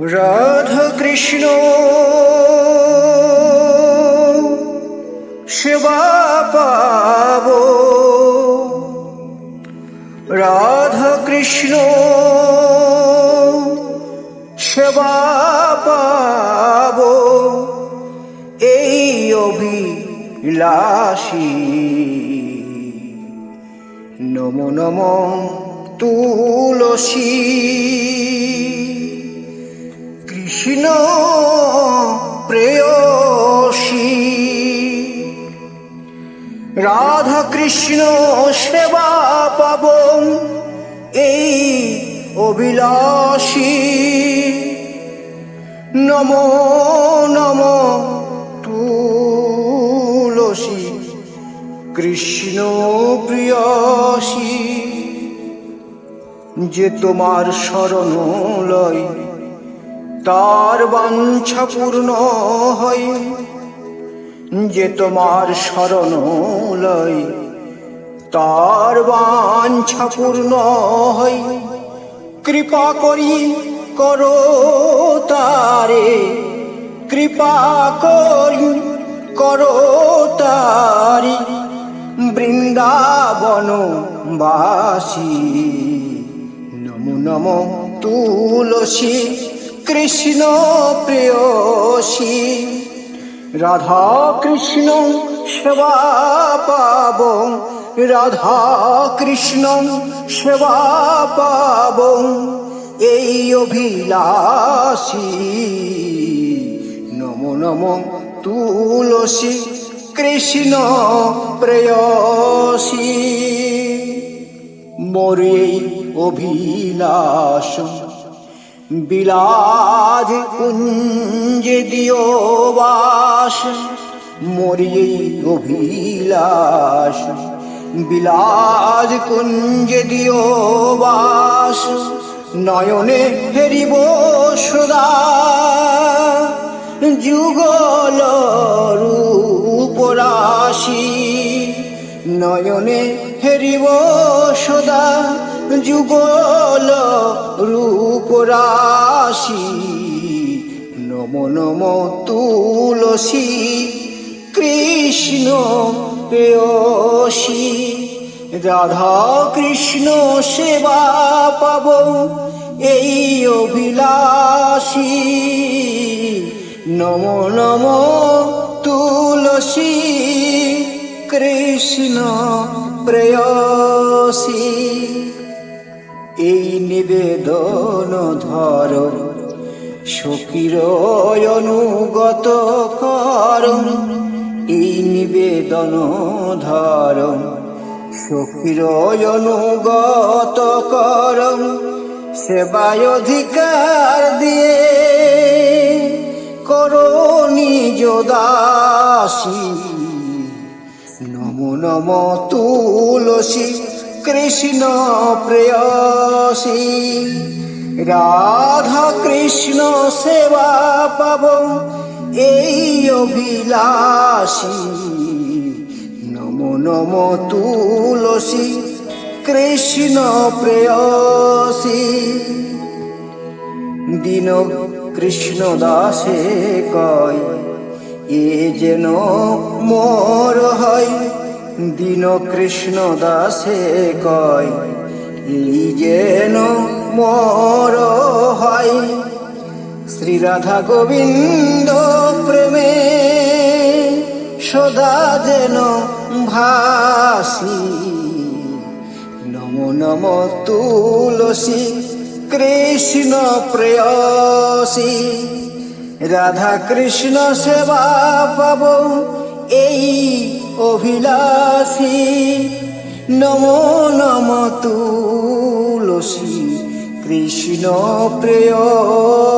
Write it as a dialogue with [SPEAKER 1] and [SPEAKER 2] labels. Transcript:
[SPEAKER 1] রাধা কৃষ্ণ সেবা পাব। রাধা কৃষ্ণ সেবা পাব। এই অভিলাষী। নমো নমো তুলসী। কৃষ্ণ সেবা পাব। এই অভিলাষী। নম নম তুলসী। কৃষ্ণ প্রিয়সী। যে তোমার শরণ লয় তার বাঞ্ছা পূর্ণ হয়। যে তোমার শরণ লয় তার বাঞ্ছা পূর্ণ হয়। কৃপা করি করো তারে, কৃপা করি করো তারি, বৃন্দাবন বাসী। নমো নমো তুলসী, কৃষ্ণ প্রেয়সী। রাধা কৃষ্ণ সেবা পাব, রাধা কৃষ্ণ সেবা পাব, এই অভিলাষী। নমো নমো তুলসী কৃষ্ণ প্রেয়সী। মরে অভিলাষ বিলাজ কুঞ্জে দিও বাস, মরিয়ে অভিলাষ। বিলাজ কুঞ্জে দিও বাস, নয়নে ফেরিব সদা। যুগল রূপরাশি নয়নে হেরিব সদা। যুগল রূপরাশি, নম নম তুলসী, কৃষ্ণ প্রেয়সী। রাধা কৃষ্ণ সেবা পাব এই অভিলাষী। নম নম তুলসী, কৃষ্ণ প্রেয়সী। এই নিবেদন ধর সকির অনুগত কর, এই নিবেদন ধর সকির অনুগত কর, সেবায় অধিকার দিয়ে করো নিজ নম নম, তুলসী কৃষ্ণ প্রেয়সী। রাধা কৃষ্ণ সেবা পাব, এই অভিলাষী। নম নম তুলসী, কৃষ্ণ প্রেয়সী। দিন কৃষ্ণ দাসে কয়, এ যেন মোর হয়। দিন কৃষ্ণ দাসে কয় যেন মোর হয়। শ্রী রাধা গোবিন্দ প্রেমে সদা যেন ভাসি। নম নম তুলসী কৃষ্ণ প্রেয়সী। রাধা কৃষ্ণ সেবা পাব এই অভিলাষী নম নম তুলসী কৃষ্ণ প্রেয়সী।